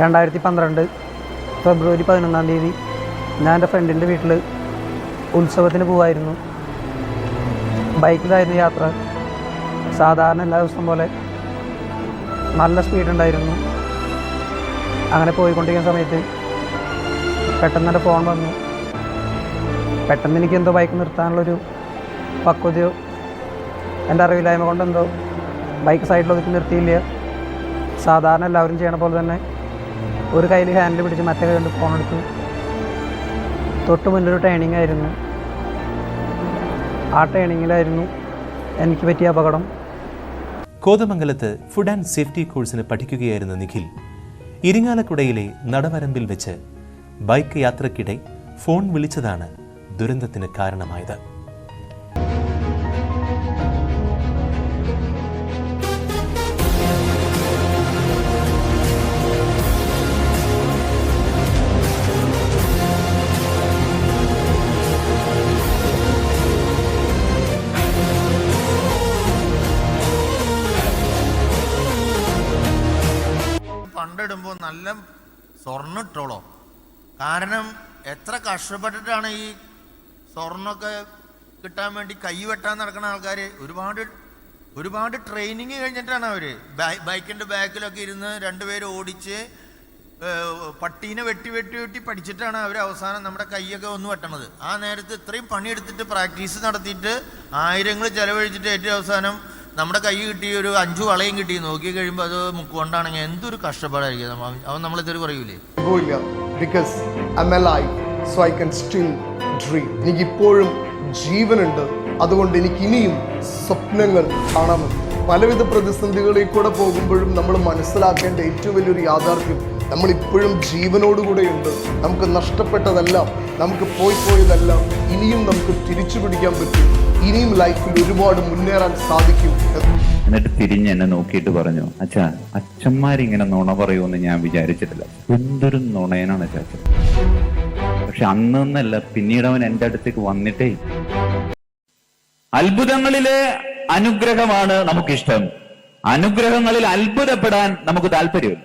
രണ്ടായിരത്തി പന്ത്രണ്ട് ഫെബ്രുവരി പതിനൊന്നാം തീയതി ഞാൻ എന്റെ ഫ്രണ്ടിന്റെ വീട്ടിൽ ഉത്സവത്തിന് പോവായിരുന്നു. ബൈക്കിലായിരുന്നു യാത്ര. സാധാരണ എല്ലാ ദിവസം പോലെ നല്ല സ്പീഡ് ഉണ്ടായിരുന്നു. അങ്ങനെ പോയിക്കൊണ്ടിരിക്കുന്ന സമയത്ത് പെട്ടെന്ന് എന്റെ ഫോൺ വന്നു. പെട്ടെന്ന് എനിക്ക് എന്തോ ബൈക്ക് നിർത്താനുള്ളൊരു പക്വതയോ എന്റെ അറിവില്ലായ്മ കൊണ്ടെന്തോ ബൈക്ക് സൈഡിൽ ഒതുക്കി നിർത്തിയില്ല. സാധാരണ എല്ലാവരും ചെയ്യണ പോലെ തന്നെ ഒരു കയ്യിൽ ഹാൻഡിൽ പിടിച്ച് മറ്റേ കൈ കൊണ്ട് ഫോൺ എടുത്തു. തൊട്ട് മുന്നിലൊരു ട്രെയിനിങ് ആയിരുന്നു. ആ ട്രെയിനിങ്ങിലായിരുന്നു എനിക്ക് പറ്റിയ അപകടം. കോതമംഗലത്ത് ഫുഡ് ആൻഡ് സേഫ്റ്റി കോഴ്സിന് പഠിക്കുകയായിരുന്ന നിഖിൽ ഇരിങ്ങാലക്കുടയിലെ നടവരമ്പിൽ വെച്ച് ബൈക്ക് യാത്രക്കിടെ ഫോൺ വിളിച്ചതാണ് ദുരന്തത്തിന് കാരണമായത്. പണ്ടിടുമ്പോൾ നല്ല സ്വർണം ഇട്ടോളോ കാരണം എത്ര കഷ്ടപ്പെട്ടിട്ടാണ് ഈ സ്വർണമൊക്കെ കിട്ടാൻ വേണ്ടി കൈ വെട്ടാൻ നടക്കുന്ന ആൾക്കാർ ഒരുപാട് ഒരുപാട് ട്രെയിനിങ് കഴിഞ്ഞിട്ടാണ് അവർ ബൈക്കിന്റെ ബാക്കിലൊക്കെ ഇരുന്ന് രണ്ടുപേരും ഓടിച്ച് പട്ടീനെ വെട്ടി വെട്ടി വെട്ടി പഠിച്ചിട്ടാണ് അവർ അവസാനം നമ്മുടെ കൈയൊക്കെ ഒന്ന് വെട്ടണത്. ആ നേരത്ത് ഇത്രയും പണിയെടുത്തിട്ട് പ്രാക്ടീസ് നടത്തിയിട്ട് ആയിരങ്ങൾ ചെലവഴിച്ചിട്ട് ഏറ്റവും അവസാനം നമ്മുടെ കൈ കിട്ടി ഒരു അഞ്ചു വളയും കിട്ടി. നോക്കി കഴിയുമ്പോൾ അത് മുക്കുകൊണ്ടാണെങ്കിൽ എന്തൊരു കഷ്ടപ്പാടായിരിക്കും. അവൻ അവൻ നമ്മളിതൊരു പറയൂലേ ബിക്കോസ് സോ ഐ ഡ്രീം ഇപ്പോഴും ജീവനുണ്ട്. അതുകൊണ്ട് എനിക്ക് ഇനിയും സ്വപ്നങ്ങൾ കാണാമെന്ന് പലവിധ പ്രതിസന്ധികളിൽ കൂടെ പോകുമ്പോഴും നമ്മൾ മനസ്സിലാക്കേണ്ട ഏറ്റവും വലിയൊരു യാഥാർത്ഥ്യം നമ്മൾ ഇപ്പോഴും ജീവനോടുകൂടെയുണ്ട്. നമുക്ക് നഷ്ടപ്പെട്ടതെല്ലാം നമുക്ക് പോയി പോയതെല്ലാം ഇനിയും നമുക്ക് തിരിച്ചു പിടിക്കാൻ പറ്റും. ഇനിയും ലൈഫിൽ ഒരുപാട് മുന്നേറാൻ സാധിക്കും എന്നിട്ട് തിരിഞ്ഞ് എന്നെ നോക്കിയിട്ട് പറഞ്ഞു അച്ഛാ അച്ഛന്മാരിങ്ങനെ നുണ പറയുമെന്ന് ഞാൻ വിചാരിച്ചിട്ടില്ല. എന്തൊരു നുണയനാണ് ചാച്ച പക്ഷെ അന്നല്ല പിന്നീട് അവൻ എന്റെ അടുത്തേക്ക് വന്നിട്ടേ. അത്ഭുതങ്ങളിലെ അനുഗ്രഹമാണ് നമുക്കിഷ്ടം. അനുഗ്രഹങ്ങളിൽ അത്ഭുതപ്പെടാൻ നമുക്ക് താല്പര്യമില്ല.